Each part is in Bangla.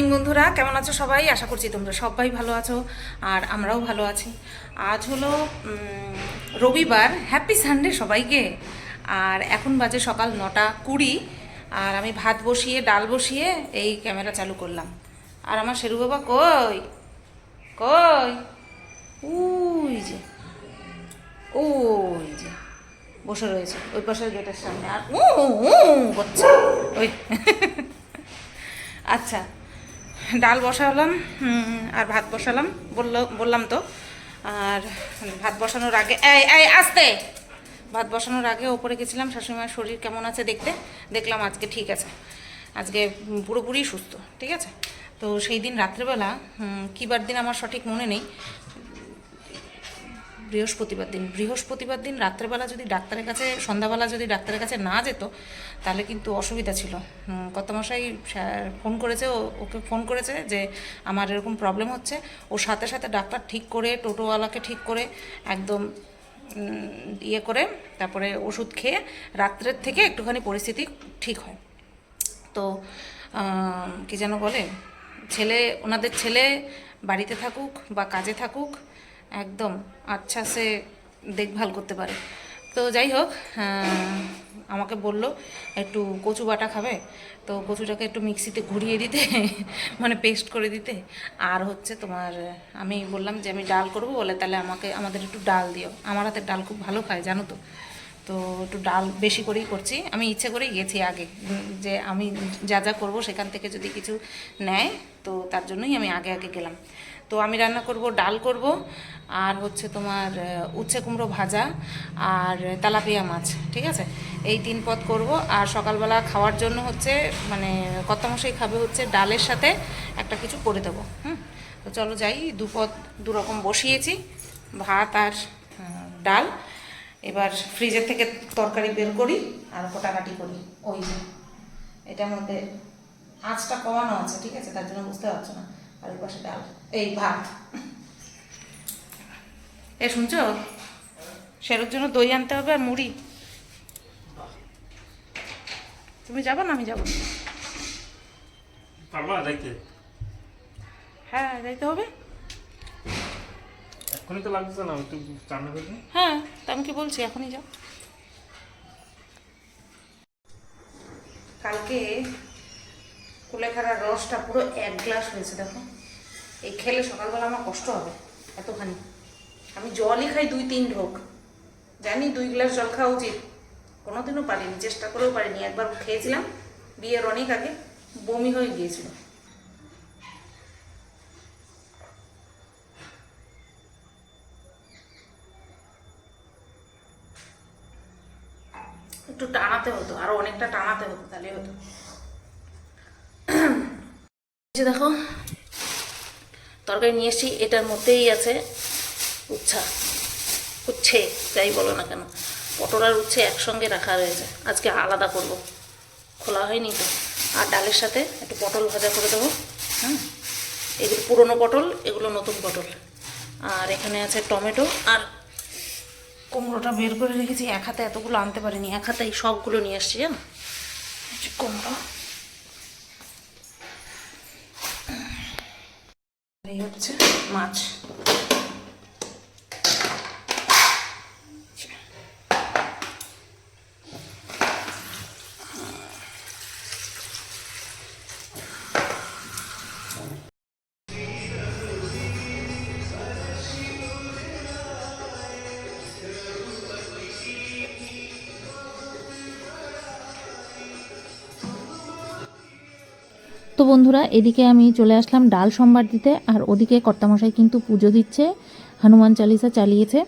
মর্নিং বন্ধুরা, কেমন আছো সবাই? আশা করছি তোমরা সবাই ভালো আছো আর আমরাও ভালো আছি। আজ হলো রবিবার হ্যাপি সানডে সবাইকে। আর এখন বাজে সকাল নটা কুড়ি, আর আমি ভাত বসিয়ে, ডাল বসিয়ে এই ক্যামেরা চালু করলাম। আর আমার শেরু বাবা কই? কই? উই যে, ওই যে, বসে রয়েছে, ওই পাশের গেটের সামনে। আর উ করছে। ওই আচ্ছা। ডাল বসালাম আর ভাত বসালাম, বলল, বললাম তো। আর ভাত বসানোর আগে, এই এই, আসতে! ভাত বসানোর আগে ওপরে গেছিলাম, শাশুড়িমার শরীর কেমন আছে দেখতে? দেখলাম আজকে ঠিক আছে। আজকে পুরোপুরি সুস্থ, ঠিক আছে? তো সেই দিন রাত্রেবেলা কী বার দিন আমার সঠিক মনে নেই। বৃহস্পতিবার দিন। বৃহস্পতিবার দিন রাত্রেবেলা যদি ডাক্তারের কাছে, সন্ধ্যাবেলা যদি ডাক্তারের কাছে না যেত, তাহলে কিন্তু অসুবিধা ছিল। কর্তামশাই স্যার ফোন করেছে, ও- ওকে ফোন করেছে যে আমার এরকম প্রবলেম হচ্ছে। ওর সাথে সাথে ডাক্তার ঠিক করে, টোটোওয়ালাকে ঠিক করে একদম ইয়ে করে, তারপরে ওষুধ খেয়ে রাত্রের থেকে একটুখানি পরিস্থিতি ঠিক হয়। তো কি যেন বলে, ছেলে, ওনাদের ছেলে বাড়িতে থাকুক বা কাজে থাকুক একদম আচ্ছা সে দেখভাল করতে পারে। তো যাই হোক আমাকে বলল, একটু কচু বাটা খাবে? তো কচুটাকে একটু মিক্সিতে ঘুরিয়ে দিতে মানে পেস্ট করে দিতে। আর হচ্ছে তোমার, আমি বললাম যে আমি ডাল করব বলে, তাহলে আমাকে, আমাদের একটু ডাল দিও। আমার হাতে ডাল খুব ভালো খায়, জানো তো। তো একটু ডাল বেশি করেই করছি। আমি ইচ্ছে করেই গেছি আগে যে আমি যা যা করব সেখান থেকে যদি কিছু নেয়, তো তার জন্যই আমি আগে আগে গেলাম। তো আমি রান্না করব, ডাল করব, আর হচ্ছে তোমার উচ্ছে কুমড়ো ভাজা আর তেলাপিয়া মাছ, ঠিক আছে? এই তিন পদ করব, আর সকালবেলা খাওয়ার জন্য হচ্ছে মানে কর্তামশাই খাবে হচ্ছে ডালের সাথে একটা কিছু করে দেবো, হুম? তো চলো যাই, দু পদ, দু রকম বসিয়েছি, ভাত আর ডাল। এবার ফ্রিজের থেকে তরকারি বের করি আর কোটাকাটি করি, ওই যে, এটার মধ্যে আঁচটা কমানো আছে, ঠিক আছে? তার জন্য বুঝতে পারছ না। আর ওই পাশে ডাল এই ভাত এ শুনছো? সেরোর জন্য দই আনতে হবে আর মুড়ি। তুমি যাব না আমি যাব? হ্যাঁ যাইতে হবে। এখনই তো লাগতেছে না একটু চান্না করে হ্যাঁ তা আমি কি বলছি? এখনই যাও। কালকে কুলেখাড়ার রসটা পুরো এক গ্লাস হয়েছে, দেখো। এই খেলে সকালবেলা আমার কষ্ট হবে, এতখানি। আমি জলই খাই দুই তিন ঢোক। জানি দুই গ্লাস জল খাওয়া উচিত। কোনোদিনও পারিনি, চেষ্টা করেও পারিনি। একবার খেয়েছিলাম, বিয়ের অনেক আগে, বমি হয়ে গিয়েছিল। একটু টানাতে হতো, আরও অনেকটা টানাতে হতো তাহলে হতো। দেখো, তরকারি নিয়ে এসেছি, এটার মধ্যেই আছে উচ্ছা, উচ্ছে, যাই বলো না কেন। পটল আর উচ্ছে একসঙ্গে রাখা রয়েছে। আজকে আলাদা করব। খোলা হয়নি তো। আর ডালের সাথে একটু পটল ভাজা করে দেবো হ্যাঁ? এগুলো পুরনো পটল, এগুলো নতুন পটল। আর এখানে আছে টমেটো। আর কুমড়োটা বের করে রেখেছি। এক হাতে এতগুলো আনতে পারিনি, এক হাতে সবগুলো নিয়ে আসছি জানো? কুমড়ো। এই হচ্ছে মাছ। তো বন্ধুরা, এদিকে আমি চলে আসলাম ডাল সম্বার দিতে, আর ওদিকে কর্তামশাই কিন্তু পুজো দিচ্ছে, হনুমান চালিসা চালিয়েছে।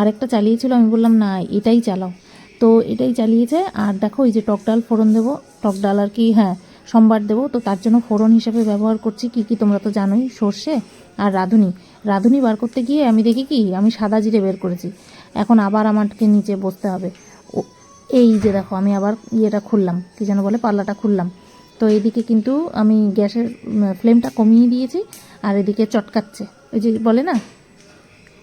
আরেকটা চালিয়েছিল, আমি বললাম, না, এটাই চালাও। তো এটাই চালিয়েছে, আর দেখো, এই যে টক ডাল ফোড়ন দেবো, টক ডাল আর কি হ্যাঁ সম্বার দেবো, তো তার জন্য ফোড়ন হিসেবে ব্যবহার করছি, কি কি তোমরা তো জানোই, সর্ষে আর রাঁধুনি। রাঁধুনি বার করতে গিয়ে আমি দেখি কি, আমি সাদা জিরে বের করেছি। এখন আবার আমাকে নিচে বসতে হবে। এই যে দেখো, আমি আবার ইয়েটা খুললাম, কি যেন বলে, পাল্লাটা খুললাম। তো এদিকে কিন্তু আমি গ্যাসের ফ্লেমটা কমিয়ে দিয়েছি আর এদিকে চটকাচ্ছে। ওই যে বলে না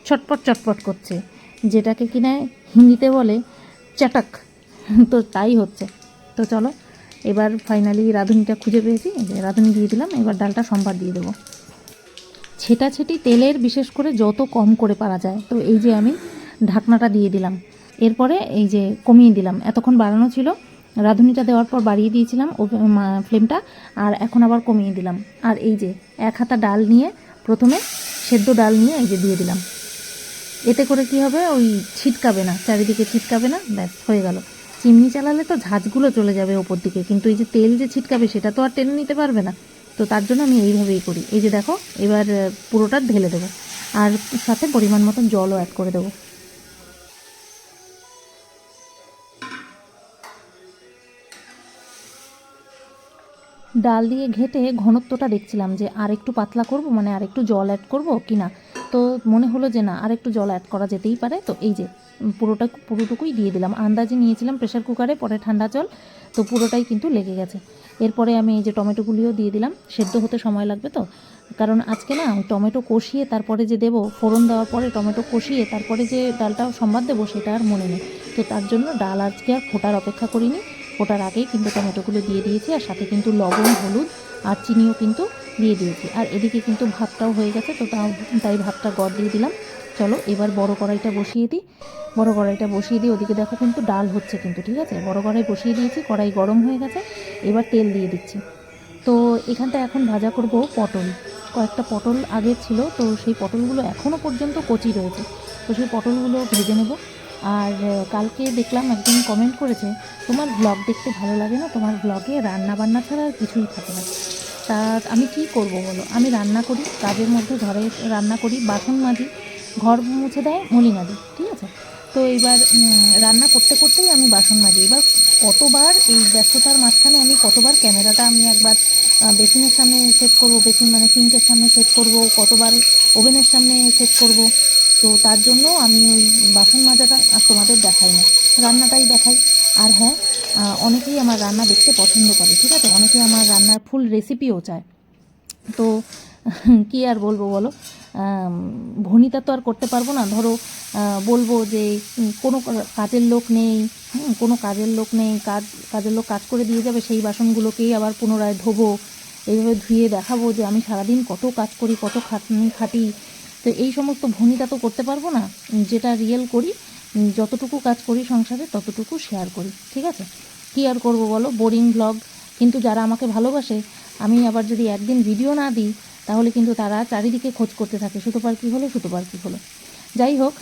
ছটপট চটপট করছে, যেটাকে কিনা হিন্দিতে বলে চাটাক তো তাই হচ্ছে। তো চলো, এবার ফাইনালি রাঁধুনিটা খুঁজে পেয়েছি। যে রাঁধুনি দিয়ে দিলাম, এবার ডালটা সম্বার দিয়ে দেবো। ছেটাছেটি তেলের বিশেষ করে যত কম করে পারা যায়। তো এই যে আমি ঢাকনাটা দিয়ে দিলাম। এরপরে এই যে কমিয়ে দিলাম। এতক্ষণ বাড়ানো ছিল রাঁধুনিটা দেওয়ার পর বাড়িয়ে দিয়েছিলাম মা- ফ্লেমটা, আর এখন আবার কমিয়ে দিলাম। আর এই যে, এক হাতা ডাল নিয়ে প্রথমে সেদ্ধ ডাল নিয়ে এই যে দিয়ে দিলাম। এতে করে কি হবে? ওই ছিটকাবে না, চারিদিকে ছিটকাবে না, ব্যাস, হয়ে গেল। চিমনি চালালে তো ঝাঁঝগুলো চলে যাবে ওপর দিকে, কিন্তু এই যে তেল যে ছিটকাবে সেটা তো আর টেনে নিতে পারবে না। তো তার জন্য আমি এইভাবেই করি। এই যে দেখো, এবার পুরোটা ঢেলে দেবো। আর সাথে পরিমাণ মতন জলও অ্যাড করে দেবো। ডাল দিয়ে ঘেটে ঘনত্বটা দেখছিলাম যে আর একটু পাতলা করব মানে আর একটু জল অ্যাড করব কি না। তো মনে হলো যে না আর একটু জল অ্যাড করা যেতেই পারে। তো এই যে পুরোটা, পুরোটুকুই দিয়ে দিলাম। আন্দাজে নিয়েছিলাম প্রেশার কুকারে পরে ঠান্ডা জল। তো পুরোটাই কিন্তু লেগে গেছে। এরপরে আমি এই যে টমেটোগুলিও দিয়ে দিলাম। সেদ্ধ হতে সময় লাগবে তো। কারণ আজকে না টমেটো কষিয়ে তারপরে যে দেবো, ফোড়ন দেওয়ার পরে টমেটো কষিয়ে তারপরে যে ডালটা সম্বাদ দেবো, সেটা আর মনে নেই। তো তার জন্য ডাল আজকে আর ফোটার অপেক্ষা করিনি। ফোটার আগেই কিন্তু টমেটোগুলো দিয়ে দিয়েছি, আর সাথে কিন্তু লবণ, হলুদ আর চিনিও কিন্তু দিয়ে দিয়েছি। আর এদিকে কিন্তু ভাতটাও হয়ে গেছে, তো তাও তাই ভাতটা গড় দিয়ে দিলাম। চলো এবার বড় কড়াইটা বসিয়ে দিই। বড় কড়াইটা বসিয়ে দিই ওদিকে দেখো কিন্তু ডাল হচ্ছে কিন্তু, ঠিক আছে? বড় কড়াই বসিয়ে দিয়েছি, কড়াই গরম হয়ে গেছে। এবার তেল দিয়ে দিচ্ছি। তো এখানটা এখন ভাজা করব পটল। কয়েকটা পটল আগে ছিল, তো সেই পটলগুলো এখনও পর্যন্ত কচি রয়েছে। তো সেই পটলগুলো ভেজে নেব। আর কালকে দেখলাম একজন কমেন্ট করেছে তোমার ব্লগ দেখতে ভালো লাগে না? তোমার ব্লগে রান্না বান্না ছাড়া আর কিছুই থাকে না। তা আমি কি করব বলো? আমি রান্না করি কাজের মধ্যে ঘরে রান্না করি বাসন মাজি ঘর মুছে দেয় মলিনা দি ঠিক আছে? তো এইবার উম, রান্না করতে করতেই আমি বাসন মাজি। এবার কতবার এই ব্যস্ততার মাঝখানে আমি কতবার ক্যামেরাটা আমি একবার বেসিনের সামনে সেট করব বেসিন মানে সিঙ্কের সামনে সেট করব কতবার ওভেনের সামনে সেট করব তো তার জন্য আমি ওই বাসন মাজাটা আর তোমাদের দেখাই না, রান্নাটাই দেখাই। আর হ্যাঁ অনেকেই আমার রান্না দেখতে পছন্দ করে, ঠিক আছে? অনেকেই আমার রান্নার ফুল রেসিপিও চায়। তো কি আর বলব বলো? ভনিতা তো আর করতে পারব না। ধরো বলব যে কোনো কাজের লোক নেই কোনো কাজের লোক নেই, কাজ, কাজের লোক কাজ করে দিয়ে যাবে, সেই বাসনগুলোকেই আবার পুনরায় ধোবো। এইভাবে ধুয়ে দেখাবো যে আমি সারাদিন কত কাজ করি, কত খাটনি খাটি তো এই সমস্ত ভনিতা তো করতে পারব না। যেটা রিয়েল করি, যতটুকু কাজ করি সংসারে, ততটুকু শেয়ার করি, ঠিক আছে? কী আর করব বলো? বোরিং ব্লগ কিন্তু যারা আমাকে ভালোবাসে, আমি আবার যদি একদিন ভিডিও না দিই, তাহলে কিন্তু তারা চারিদিকে খোঁজ করতে থাকে সুতোপার কী হলো সুতোপার কী হলো। যাই হোক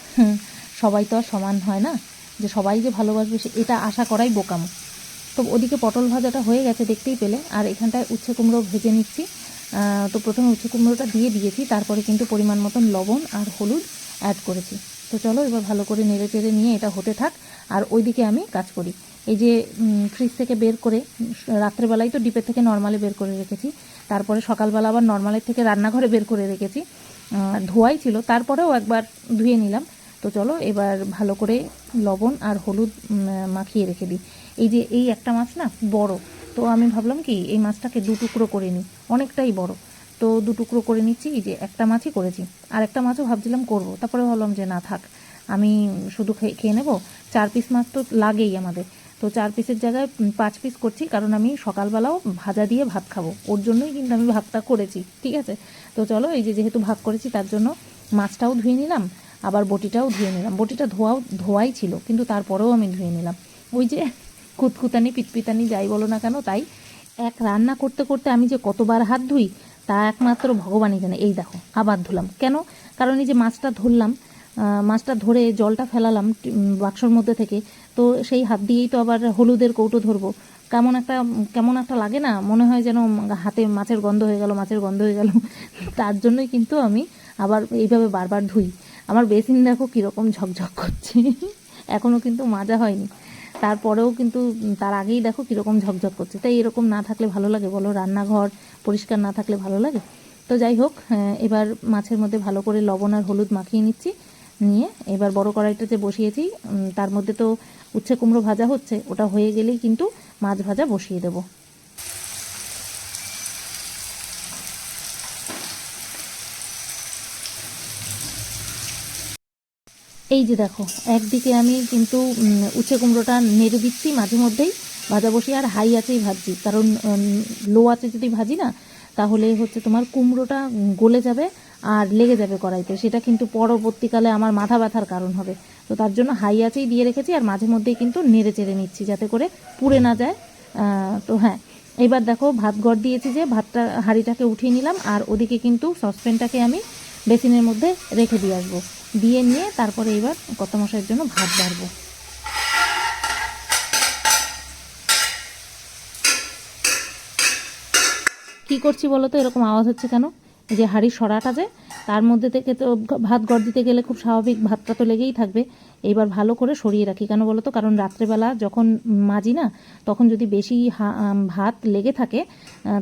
সবাই তো আর সমান হয় না। যে সবাই যে ভালোবাসবে, সে- এটা আশা করাই বোকামো। তো ওদিকে পটল ভাজাটা হয়ে গেছে, দেখতেই পেলে। আর এখানটায় উচ্ছে কুমড়ো ভেজে নিচ্ছি। তো প্রথমে উচ্ছে কুমড়োটা দিয়ে দিয়েছি, তারপরে কিন্তু পরিমাণ মতন লবণ আর হলুদ অ্যাড করেছি। তো চলো এবার ভালো করে নেড়ে চেড়ে নিয়ে এটা হতে থাক, আর ওইদিকে আমি কাজ করি। এই যে ফ্রিজ থেকে বের করে, রাত্রেবেলায় তো ডিপের থেকে নর্মালে বের করে রেখেছি, তারপরে সকালবেলা আবার নর্মালের থেকে রান্নাঘরে বের করে রেখেছি। ধোয়াই ছিল, তারপরেও একবার ধুয়ে নিলাম। তো চলো এবার ভালো করে লবণ আর হলুদ মাখিয়ে রেখে দিই। এই যে, এই একটা মাছ না, বড় তো আমি ভাবলাম কি, এই মাছটাকে দু টুকরো করে নিই। অনেকটাই বড়। তো দু টুকরো করে নিচ্ছি যে একটা মাছই করেছি। আর একটা মাছও ভাবছিলাম করব। তারপরে ভাবলাম যে না থাক, আমি শুধু খেয়ে খেয়ে নেব। চার পিস মাছ তো লাগেই আমাদের। তো চার পিসের জায়গায় পাঁচ পিস করছি, কারণ আমি সকালবেলাও ভাজা দিয়ে ভাত খাব। ওর জন্যই কিন্তু আমি ভাতটা করেছি, ঠিক আছে? তো চলো, এই যে যেহেতু ভাগ করেছি, তার জন্য মাছটাও ধুয়ে নিলাম, আবার বটিটাও ধুয়ে নিলাম। বটিটা ধোয়াও, ধোয়াই ছিল, কিন্তু তারপরেও আমি ধুয়ে নিলাম। ওই যে কুতকুতানি পিতপিতানি যাই বলো না কেন, তাই এক রান্না করতে করতে আমি যে কতবার হাত ধুই, তা একমাত্র ভগবানই জানে। এই দেখো, আবার ধুলাম। কেন? কারণ এই যে মাছটা ধরলাম মাছটা ধরে জলটা ফেলালাম বাক্সর মধ্যে থেকে, তো সেই হাত দিয়েই তো আবার হলুদের কৌটো ধরবো। কেমন একটা কেমন একটা লাগে না, মনে হয় যেন হাতে মাছের গন্ধ হয়ে গেল, মাছের গন্ধ হয়ে গেল। তার জন্যই কিন্তু আমি আবার এইভাবে বারবার ধুই। আমার বেসিন দেখো কীরকম ঝকঝক করছে। এখনও কিন্তু মাজা হয়নি। তারপরেও কিন্তু তার আগেই দেখো কীরকম ঝকঝক করছে। তাই এরকম না থাকলে ভালো লাগে, বলো রান্নাঘর পরিষ্কার না থাকলে ভালো লাগে? তো যাই হোক এবার মাছের মধ্যে ভালো করে লবণ আর হলুদ মাখিয়ে নিচ্ছি, নিয়ে এবার বড় কড়াইটাতে বসিয়েছি তার মধ্যে তো উচ্ছে কুমড়ো ভাজা হচ্ছে, ওটা হয়ে গেলেই কিন্তু মাছ ভাজা বসিয়ে দেবো। এই যে দেখো, একদিকে আমি কিন্তু উচ্ছে কুমড়োটা নেড়ে দিচ্ছি মাঝে মধ্যেই, ভাজা বসি, আর হাই আছেই ভাজছি। কারণ লো আছে যদি ভাজি না, তাহলে হচ্ছে তোমার কুমড়োটা গলে যাবে আর লেগে যাবে কড়াইতে। সেটা কিন্তু পরবর্তীকালে আমার মাথা ব্যথার কারণ হবে। তো তার জন্য হাই আছেই দিয়ে রেখেছি, আর মাঝে মধ্যেই কিন্তু নেড়ে চেড়ে নিচ্ছি যাতে করে পুড়ে না যায়। তো হ্যাঁ এবার দেখো ভাত গড় দিয়েছি যে, ভাতটা, হাঁড়িটাকে উঠিয়ে নিলাম, আর ওদিকে কিন্তু সসপ্যানটাকে আমি বেসিনের মধ্যে রেখে দিয়ে আসব। দিয়ে নিয়ে তারপরে এবার কত মশাইয়ের জন্য ভাত বাড়বো। কি করছি বলো তো? এরকম আওয়াজ হচ্ছে কেন? যে হাঁড়ির সরাটা যে, তার মধ্যে থেকে তো ভাত গড় দিতে গেলে খুব স্বাভাবিক, ভাতটা তো লেগেই থাকবে। এইবার ভালো করে সরিয়ে রাখি কেন বলো তো? কারণ রাত্রেবেলা যখন মাজি না, তখন যদি বেশি ভাত লেগে থাকে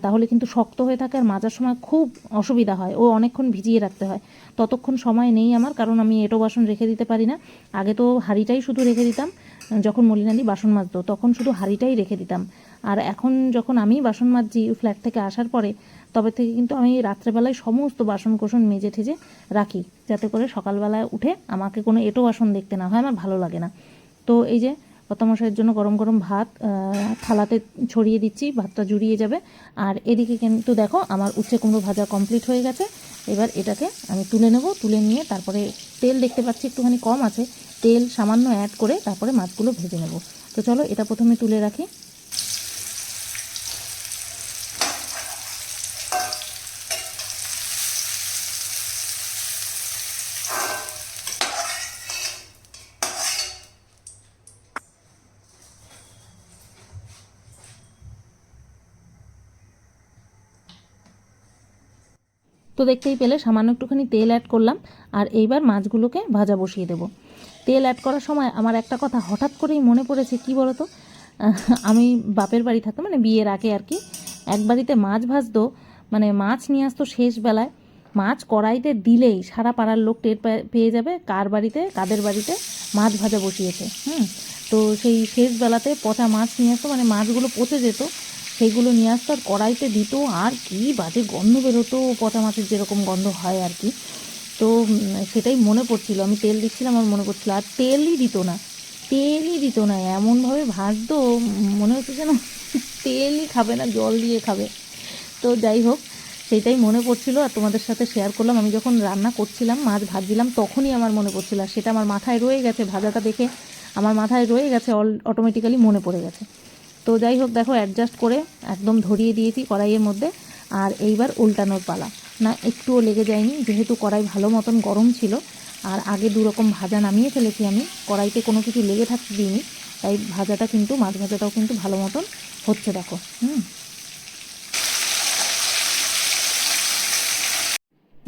তাহলে কিন্তু শক্ত হয়ে থাকে আর মাজার সময় খুব অসুবিধা হয়। ও অনেকক্ষণ ভিজিয়ে রাখতে হয়। ততক্ষণ সময় নেই আমার, কারণ আমি এটো বাসন রেখে দিতে পারি না। আগে তো হাঁড়িটাই শুধু রেখে দিতাম, যখন মলিনাদি বাসন মাজতো, তখন শুধু হাঁড়িটাই রেখে দিতাম। আর এখন যখন আমি বাসন মাজছি ফ্ল্যাট থেকে আসার পরে, তবে থেকে কিন্তু আমি রাত্রেবেলায় সমস্ত বাসন কোসন মেজে ঠেজে রাখি, যাতে করে সকালবেলায় উঠে আমাকে কোনো এটো বাসন দেখতে না হয়, আমার ভালো লাগে না। তো এই যে কর্তামশাইয়ের জন্য গরম গরম ভাত থালাতে ছড়িয়ে দিচ্ছি, ভাতটা জুড়িয়ে যাবে। আর এদিকে কিন্তু দেখো, আমার উচ্ছে কুমড়ো ভাজা কমপ্লিট হয়ে গেছে। এবার এটাকে আমি তুলে নেব, তুলে নিয়ে তারপরে তেল দেখতে পাচ্ছি একটুখানি কম আছে। তেল সামান্য অ্যাড করে তারপরে মাছগুলো ভেজে নেব। তো চলো, এটা প্রথমে তুলে রাখি। তো দেখতেই পেলে, সামান্য একটুখানি তেল অ্যাড করলাম আর এইবার মাছগুলোকে ভাজা বসিয়ে দেব। তেল অ্যাড করার সময় আমার একটা কথা হঠাৎ করেই মনে পড়েছে, কি বলতো? আমি বাপের বাড়ি থাকতাম মানে বিয়ের আগে আর কি। এক বাড়িতে মাছ ভাজতো মানে মাছ নিয়ে আসতো শেষ বেলায়। মাছ কড়াইতে দিলেই সারা পাড়ার লোক টের পেয়ে যাবে কার বাড়িতে, কাদের বাড়িতে মাছ ভাজা বসিয়েছে, হুম? তো সেই শেষ বেলাতে পচা মাছ নিয়ে আসতো মানে মাছগুলো পচে যেত। সেইগুলো নিয়ে আসতো আর কড়াইতে দিত আর কি বাজে গন্ধ বেরোতো পচা মাছের যেরকম গন্ধ হয় আর কি। তো সেটাই মনে পড়ছিল। আমি তেল দিচ্ছিলাম, আমার মনে পড়ছিল। আর তেলই দিত না, তেলই দিত না। এমনভাবে ভাজতো, মনে হচ্ছে যেন তেলই খাবে না, জল দিয়ে খাবে। তো যাই হোক, সেটাই মনে পড়ছিল আর তোমাদের সাথে শেয়ার করলাম। আমি যখন রান্না করছিলাম, মাছ ভাজছিলাম, তখনই আমার মনে পড়ছিল। আর সেটা আমার মাথায় রয়ে গেছে, ভাজাটা দেখে আমার মাথায় রয়ে গেছে, অল অটোমেটিক্যালি মনে পড়ে গেছে। তো যাই হোক, দেখো অ্যাডজাস্ট করে একদম ধরিয়ে দিয়েছি কড়াইয়ের মধ্যে। আর এইবার উল্টানোর পালা। না, একটুও লেগে যায়নি, যেহেতু কড়াই ভালো মতন গরম ছিল। আর আগে দু রকম ভাজা নামিয়ে ফেলেছি আমি। কড়াইতে কোনো কিছু লেগে থাকতে দিইনি। তাই ভাজাটা কিন্তু, মাছ ভাজাটাও কিন্তু ভালো মতন হচ্ছে, দেখো। হুম।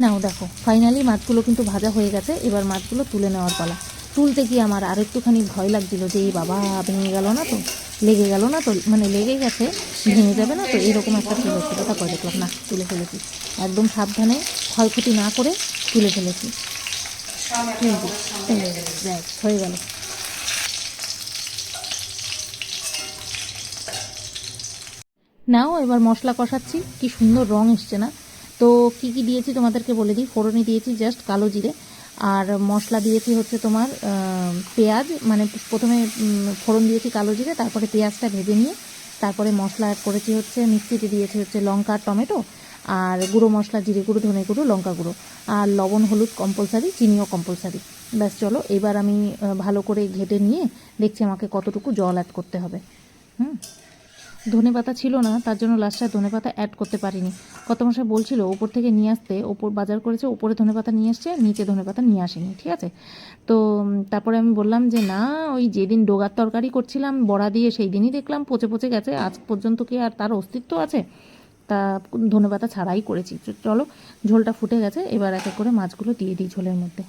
নাও, দেখো ফাইনালি মাছগুলো কিন্তু ভাজা হয়ে গেছে। এবার মাছগুলো তুলে নেওয়ার পালা। তুলতে গিয়ে আমার আর একটুখানি ভয় লাগছিল যে, এই বাবা ভেঙে গেল না তো? লেগে গেল না তো মানে লেগে গেছে, ভেঙে যাবে না তো, এরকম একটা ফিল হচ্ছিল তারপর দেখলাম, না, তুলে ফেলেছি। একদম সাবধানে ক্ষয়ক্ষতি না করে তুলে ফেলেছি। হয়ে গেল। নাও, এবার মশলা কষাচ্ছি। কি সুন্দর রং এসছে না? তো কি কি দিয়েছি তোমাদেরকে বলে দিই। ফোড়নে দিয়েছি, জাস্ট কালো জিরে। আর মশলা দিয়েছি হচ্ছে তোমার পেঁয়াজ মানে প্রথমে ফোড়ন দিয়েছি কালো জিরে, তারপরে পেঁয়াজটা ভেজে নিয়ে, তারপরে মশলা অ্যাড করেছি হচ্ছে, মিক্সিতে দিয়েছি হচ্ছে লঙ্কা, টমেটো, আর গুঁড়ো মশলা, জিরে গুঁড়ো, ধনে গুঁড়ো, লঙ্কা গুঁড়ো, আর লবণ, হলুদ কম্পালসারি চিনিও কম্পালসারি ব্যাস, চলো, এবার আমি ভালো করে ঘেটে নিয়ে দেখছি আমাকে কতটুকু জল অ্যাড করতে হবে। হুম? ধনে পাতা ছিল না, তার জন্য লাস্টে ধনে পাতা অ্যাড করতে পারিনি। কত মশাই বলছিল, ওপর থেকে নিয়ে আসতে, ওপর বাজার করেছে, ওপরে ধনে পাতা নিয়ে আসছে নিচে ধনে পাতা নিয়ে আসেনি। ঠিক আছে? তো তারপরে আমি বললাম যে, না, ওই যেদিন ডোগার তরকারি করছিলাম, বড়া দিয়ে সেই দিনই দেখলাম পচে পচে গেছে, আজ পর্যন্ত কি আর তার অস্তিত্ব আছে? তা ধনে পাতা ছাড়াই করেছি। চলো, ঝোলটা ফুটে গেছে, এবার এক এক করে মাছগুলো দিয়ে দিই ঝোলের মধ্যে।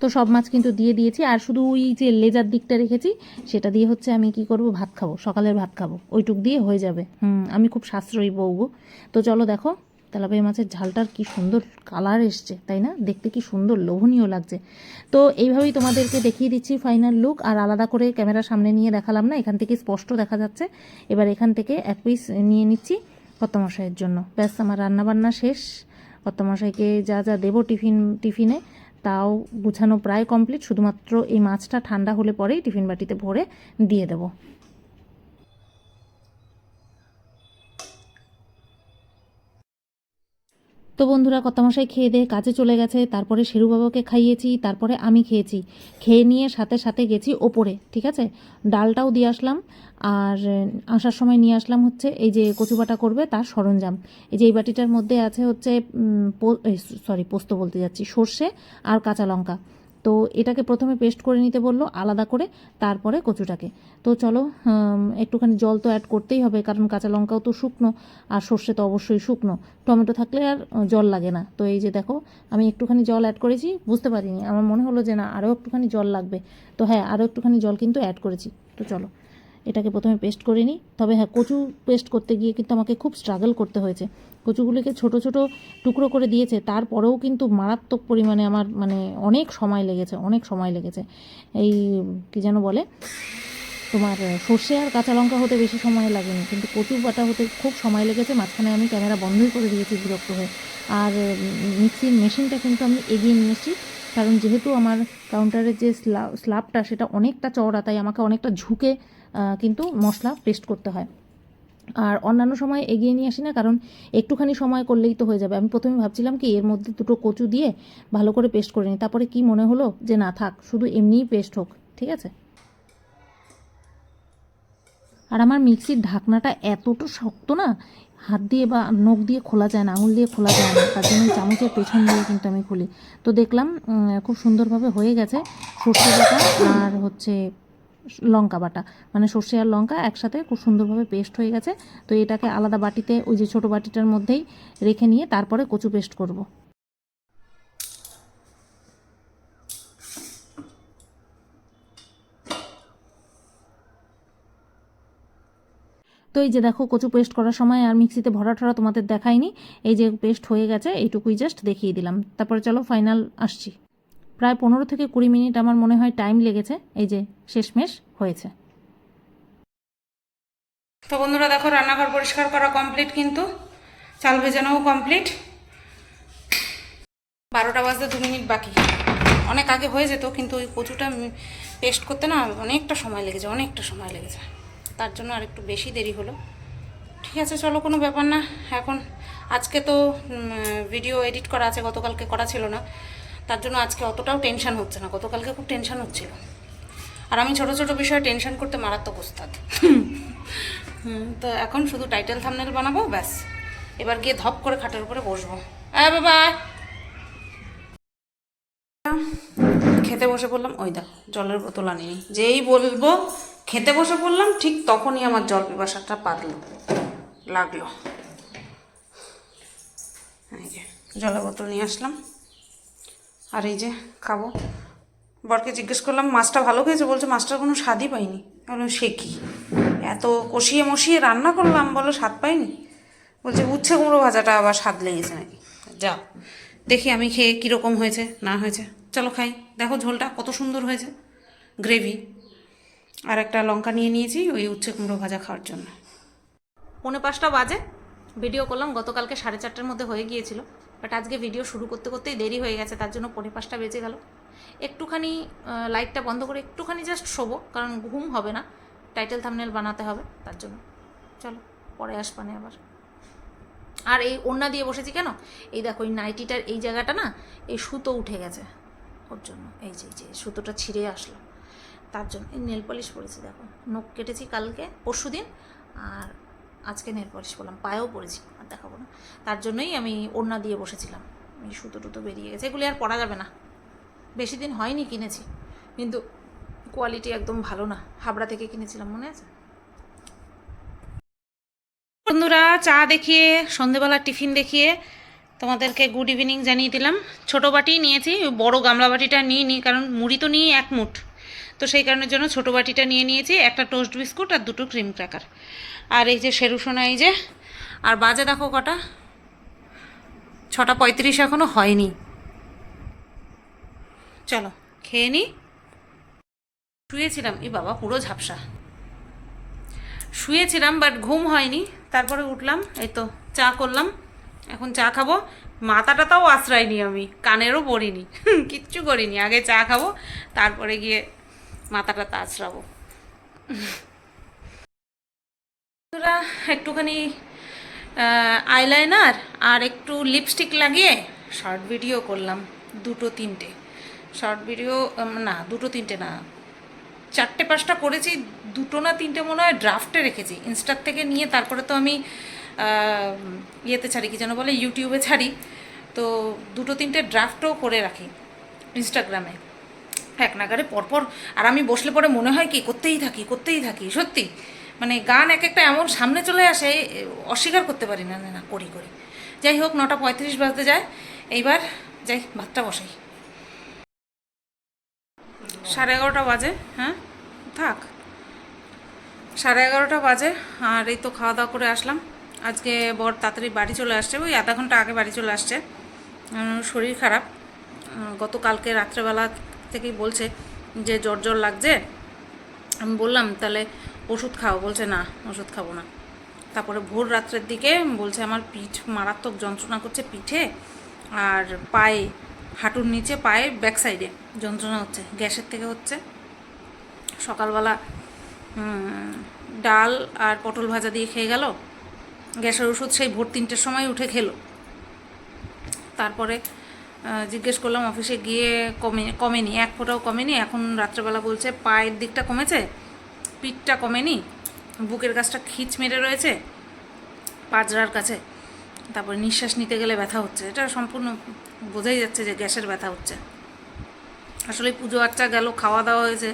তো সব মাছ কিন্তু দিয়ে দিয়েছি। আর শুধু ওই যে লেজার দিকটা রেখেছি, সেটা দিয়ে হচ্ছে আমি কি করব? ভাত খাব, সকালের ভাত খাব। ওইটুক দিয়ে হয়ে যাবে। হুম, আমি খুব সাশ্রয়ী বউগো তো চলো দেখো, তেলাপিয়া মাছের ঝালটার কি সুন্দর কালার এসছে, তাই না? দেখতে কি সুন্দর, লোভনীয় লাগছে। তো এইভাবেই তোমাদেরকে দেখিয়ে দিচ্ছি ফাইনাল লুক আর আলাদা করে ক্যামেরার সামনে নিয়ে দেখালাম না, এখান থেকে স্পষ্ট দেখা যাচ্ছে। এবার এখান থেকে এক পিস নিয়ে নিচ্ছি কর্তামশাইয়ের জন্য। ব্যাস, আমার রান্নাবান্না শেষ। কর্তামশাইকে যা যা দেবো টিফিন, টিফিনে তাও গুছানো প্রায় কমপ্লিট শুধুমাত্র এই মাছটা ঠান্ডা হলে পরেই টিফিন বাটিতে ভরে দিয়ে দেবো। তো বন্ধুরা কর্তামশাই খেয়ে দিয়ে কাজে চলে গেছে, তারপরে শেরু বাবাকে খাইয়েছি, তারপরে আমি খেয়েছি। খেয়ে নিয়ে সাথে সাথে গেছি ওপরে, ঠিক আছে? ডালটাও দিয়ে আসলাম, আর আসার সময় নিয়ে আসলাম হচ্ছে এই যে কচুবাটা করবে তার সরঞ্জাম। এই যে এই বাটিটার মধ্যে আছে হচ্ছে সরি, পোস্ত বলতে যাচ্ছি, সর্ষে আর কাঁচা লঙ্কা। তো এটাকে প্রথমে পেস্ট করে নিতে বলল, আলাদা করে তারপরে কচুটাকে। তো চলো একটুখানি জল তো অ্যাড করতেই হবে, কারণ কাঁচা লঙ্কাও তো শুকনো আর সর্ষে তো অবশ্যই শুকনো। টমেটো থাকলে আর জল লাগে না। তো এই যে দেখো, আমি একটুখানি জল অ্যাড করেছি, বুঝতে পারিনি। আমার মনে হলো যে না, আরও একটুখানি জল লাগবে। তো হ্যাঁ আরও একটুখানি জল কিন্তু অ্যাড করেছি। তো চলো। এটাকে প্রথমে পেস্ট করে নিই। তবে হ্যাঁ কচু পেস্ট করতে গিয়ে কিন্তু আমাকে খুব স্ট্রাগল করতে হয়েছে। কচুগুলিকে ছোট ছোট টুকরো করে দিয়েছে। তারপরেও কিন্তু মারাত্মক পরিমাণে আমার মানে অনেক সময় লেগেছে, অনেক সময় লেগেছে। এই কী যেন বলে? তোমার সর্ষে আর কাঁচা লঙ্কা হতে বেশি সময় লাগেনি। কিন্তু কচু বাটা হতে খুব সময় লেগেছে। মাঝখানে আমি ক্যামেরা বন্ধই করে দিয়েছি বিরক্ত হয়ে। আর মিক্সির মেশিনটা কিন্তু আমি এগিয়ে নিয়ে এসেছি। কারণ যেহেতু আমার কাউন্টারের যে স্লা স্ল্যাবটা সেটা অনেকটা চওড়া, তাই আমাকে অনেকটা ঝুঁকে কিন্তু মশলা পেস্ট করতে হয়। আর অন্যান্য সময় এগিয়ে নিয়ে আসি না, কারণ একটুখানি সময় করলেই তো হয়ে যাবে। আমি প্রথমে ভাবছিলাম কি, এর মধ্যে দুটো কচু দিয়ে ভালো করে পেস্ট করে নিই। তারপরে কি মনে হলো যে, না, থাক, শুধু এমনিই পেস্ট হোক। ঠিক আছে? আর আমার মিক্সির ঢাকনাটা এতটা শক্ত না, হাত দিয়ে বা নখ দিয়ে খোলা যায় না, আঙুল দিয়ে খোলা যায় না। তার জন্য চামচের পেছন দিয়ে কিন্তু আমি খুলি। তো দেখলাম খুব সুন্দরভাবে হয়ে গেছে সর্ষে বাটা আর হচ্ছে লঙ্কা বাটা। মানে সর্ষে আর লঙ্কা একসাথে খুব সুন্দরভাবে পেস্ট হয়ে গেছে। তো এটাকে আলাদা বাটিতে ওই যে ছোটো বাটিটার মধ্যেই রেখে নিয়ে তারপরে কচু পেস্ট করব। তো এই যে দেখো কচু পেস্ট করার সময় আর মিক্সিতে ভরা ঠরা তোমাদের দেখাইনি। এই যে পেস্ট হয়ে গেছে, এইটুকুই জাস্ট দেখিয়ে দিলাম। তারপরে চলো ফাইনাল আসছি। প্রায় পনেরো থেকে কুড়ি মিনিট আমার মনে হয় টাইম লেগেছে, এই যে শেষমেশ হয়েছে। তো বন্ধুরা দেখো, রান্নাঘর পরিষ্কার করা কমপ্লিট কিন্তু, চাল ভেজানোও কমপ্লিট বারোটা বাজতে দু মিনিট বাকি। অনেক আগে হয়ে যেত, কিন্তু ওই কচুটা পেস্ট করতে না অনেকটা সময় লেগেছে, অনেকটা সময় লেগেছে। তার জন্য আর একটু বেশি দেরি হলো। ঠিক আছে, চলো কোনো ব্যাপার না। এখন আজকে তো ভিডিও এডিট করা আছে, গতকালকে করা ছিল না। তার জন্য আজকে অতটাও টেনশন হচ্ছে না। গতকালকে খুব টেনশন হচ্ছিল। আর আমি ছোট ছোট বিষয়ে টেনশন করতে মারাত্মক ওস্তাদ। হুম, তো এখন শুধু টাইটেল থামনেল বানাবো ব্যাস। এবার গিয়ে ধপ করে খাটের উপরে বসবো। হ্যাঁ বাবা! খেতে বসে পড়লাম ওই দেখো জলের বোতল আনিনি। যেই বলব খেতে বসে পড়লাম ঠিক তখনই আমার জল পিপাসাটা পারল লাগল। জলের বোতল নিয়ে আসলাম। আর এই যে খাব। বরকে জিজ্ঞেস করলাম, মাছটা ভালো খেয়েছে? বলছে, মাছটার কোনো স্বাদই পাইনি। বলল সে কি? এত কষিয়ে মশিয়ে রান্না করলাম, বলো স্বাদ পাইনি? বলছে, উচ্ছে কুমড়ো ভাজাটা আবার স্বাদ লেগেছে নাকি? যা দেখি আমি খেয়ে কীরকম হয়েছে, না হয়েছে। চলো খাই। দেখো ঝোলটা কত সুন্দর হয়েছে। গ্রেভি। আর একটা লঙ্কা নিয়ে নিয়েছি ওই উচ্ছে কুমড়ো ভাজা খাওয়ার জন্য। পৌনে পাঁচটা বাজে। ভিডিও করলাম, গতকালকে সাড়ে চারটার মধ্যে হয়ে গিয়েছিল। বাট আজকে ভিডিও শুরু করতে করতেই দেরি হয়ে গেছে, তার জন্য পৌনে পাঁচটা বেজে গেল। একটুখানি লাইটটা বন্ধ করে একটুখানি জাস্ট শোবো, কারণ ঘুম হবে না। টাইটেল থামনেল বানাতে হবে, তার জন্য। চলো, পরে আসবানে আবার। আর এই ওড়না দিয়ে বসেছি কেন? এই দেখো, এই নাইটিটার এই জায়গাটা না, এই সুতো উঠে গেছে ওর জন্য। এই যে যে সুতোটা ছিঁড়ে আসলো। তার জন্য এই নেল পলিশ পরেছি, দেখো। নখ কেটেছি কালকে পরশু দিন আর আজকে নেল পলিশ করলাম, পায়েও পরেছি আর দেখাবো না। তার জন্যই আমি ওড়না দিয়ে বসেছিলাম। এই সুতো টুতো বেরিয়ে গেছে। এগুলি আর পরা যাবে না। বেশি দিন হয়নি কিনেছি, কিন্তু কোয়ালিটি একদম ভালো না। হাবড়া থেকে কিনেছিলাম, মনে আছে? বন্ধুরা, চা দেখিয়ে, সন্ধেবেলা টিফিন দেখিয়ে তোমাদেরকে গুড ইভিনিং জানিয়ে দিলাম। ছোটো বাটি নিয়েছি, বড় গামলা বাটিটা নিয়ে নিই কারণ মুড়ি তো নিই এক মুঠ। তো সেই কারণের জন্য ছোটো বাটিটা নিয়ে নিয়েছি, একটা টোস্ট বিস্কুট আর দুটো ক্রিম ক্র্যাকার আর এই যে সেরুসোনা এই যে, আর বাজে দেখো কটা? ছটা পঁয়ত্রিশ এখনও হয়নি। চলো, খেয়ে নিই শুয়েছিলাম এই বাবা, পুরো ঝাপসা। শুয়েছিলাম বাট ঘুম হয়নি। তারপরে উঠলাম, এই তো চা করলাম। এখন চা খাব। মাথাটা তাও আশ্রয়নি আমি, কানেরও পড়িনি। কিচ্ছু করিনি। আগে চা খাব, তারপরে গিয়ে মাথাটা আছড়াবো বন্ধুরা, একটুখানি আইলাইনার আর একটু লিপস্টিক লাগিয়ে শর্ট ভিডিও করলাম, দুটো তিনটে। শর্ট ভিডিও না, দুটো তিনটে না, চারটে পাঁচটা করেছি, দুটো না তিনটে মনে হয় ড্রাফটে রেখেছি। ইনস্টার থেকে নিয়ে তারপরে তো আমি ইয়েতে ছাড়ি, কি যেন বলে ইউটিউবে ছাড়ি। তো দুটো তিনটে ড্রাফটও করে রাখি ইনস্টাগ্রামে এক নাগারে পরপর, আর আমি বসলে পরে মনে হয় কি, করতেই থাকি করতেই থাকি, সত্যি। মানে গান এক একটা এমন সামনে চলে আসে অস্বীকার করতে পারি না না, করি করি। যাই হোক নটা পঁয়ত্রিশ বাজতে যায়। এইবার যাই ভাতটা বসাই। সাড়ে এগারোটা বাজে হ্যাঁ? থাক। সাড়ে এগারোটা বাজে আর এই তো খাওয়া দাওয়া করে আসলাম। আজকে বর তাড়াতাড়ি বাড়ি চলে আসছে ওই আধা ঘণ্টা আগে বাড়ি চলে আসছে। শরীর খারাপ। গতকালকে রাত্রেবেলা থেকেই বলছে যে জ্বর জ্বর লাগছে। আমি বললাম তাহলে ওষুধ খাও, বলছে না, ওষুধ খাব না। তারপরে ভোর রাত্রের দিকে বলছে আমার পিঠ মারাত্মক যন্ত্রণা করছে পিঠে, আর পায়ে, হাঁটুর নিচে পায়ে ব্যাক সাইডে যন্ত্রণা হচ্ছে, গ্যাসের থেকে হচ্ছে। সকালবেলা ডাল আর পটল ভাজা দিয়ে খেয়ে গেল। গ্যাসের ওষুধ সেই ভোর তিনটের সময় উঠে খেলো। তারপরে জিজ্ঞেস করলাম অফিসে গিয়ে কমে, কমেনি, এক ফোঁটাও কমেনি। এখন রাত্রেবেলা বলছে পায়ের দিকটা কমেছে। পিঠটা কমেনি, বুকের কাছটা খিচ মেরে রয়েছে পাজরার কাছে। তারপরে নিঃশ্বাস নিতে গেলে ব্যথা হচ্ছে। এটা সম্পূর্ণ বোঝাই যাচ্ছে যে গ্যাসের ব্যথা হচ্ছে। আসলে পুজো আচ্চা গেল, খাওয়া দাওয়া হয়েছে,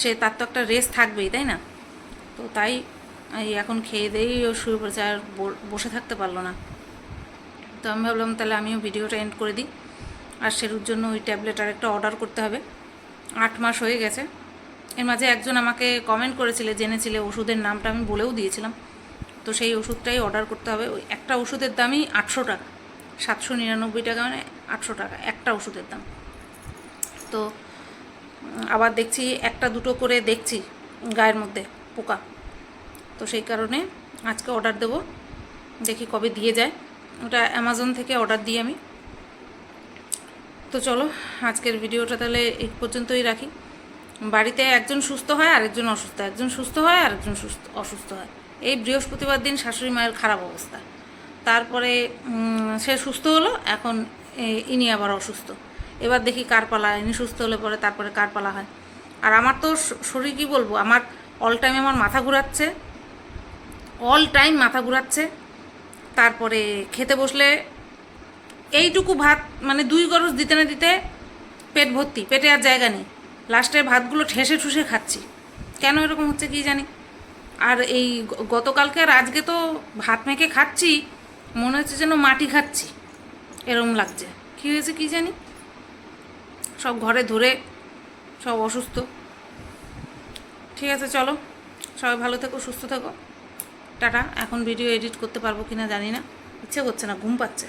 সে তার তো একটা রেস্ট থাকবেই, তাই না? তো তাই এখন খেয়ে দিয়েই ও শুয়ে পড়েছে, আর বসে থাকতে পারল না। তো আমি ভাবলাম তাহলে আমিও ভিডিওটা এন্ড করে দিই। আর সেরুর জন্য ওই ট্যাবলেট আর একটা অর্ডার করতে হবে। আট মাস হয়ে গেছে। এর মাঝে একজন আমাকে কমেন্ট করেছিলে, জেনেছিলে ওষুধের নামটা, আমি বলেও দিয়েছিলাম। তো সেই ওষুধটাই অর্ডার করতে হবে। ওই একটা ওষুধের দামই আটশো টাকা। সাতশো নিরানব্বই টাকা মানে আটশো টাকা, একটা ওষুধের দাম। তো আবার দেখছি একটা দুটো করে দেখছি গায়ের মধ্যে পোকা। তো সেই কারণে আজকে অর্ডার দেবো। দেখি কবে দিয়ে যায়। ওটা অ্যামাজন থেকে অর্ডার দিই আমি। তো চলো, আজকের ভিডিওটা তাহলে এই পর্যন্তই রাখি। বাড়িতে একজন সুস্থ হয়, আরেকজন অসুস্থ একজন সুস্থ হয়, আরেকজন সুস্থ অসুস্থ হয়। এই বৃহস্পতিবার দিন শাশুড়ি মায়ের খারাপ অবস্থা। তারপরে সে সুস্থ হলো, এখন ইনি আবার অসুস্থ। এবার দেখি কার পালা ইনি সুস্থ হলে পরে তারপরে কার পালা হয়। আর আমার তো শরীর কী বলব, আমার অল টাইম আমার মাথা ঘুরাচ্ছে। অল টাইম মাথা ঘুরাচ্ছে। তারপরে খেতে বসলে এইটুকু ভাত মানে দুই গরজ দিতে না দিতে পেট ভর্তি, পেটে আর জায়গা নেই। লাস্টে ভাতগুলো ঠেসে ঠুসে খাচ্ছি। কেন এরকম হচ্ছে কি জানি? আর এই গতকালকে আর আজকে তো ভাত মেখে খাচ্ছি, মনে হচ্ছে যেন মাটি খাচ্ছি। এরকম লাগছে। কী হয়েছে কি জানি? সব ঘরে ধরে সব অসুস্থ। ঠিক আছে, চলো। সবাই ভালো থেকো, সুস্থ থেকো। টাটা। এখন ভিডিও এডিট করতে পারব কিনা জানি না। ইচ্ছে করছে না, ঘুম পাচ্ছে।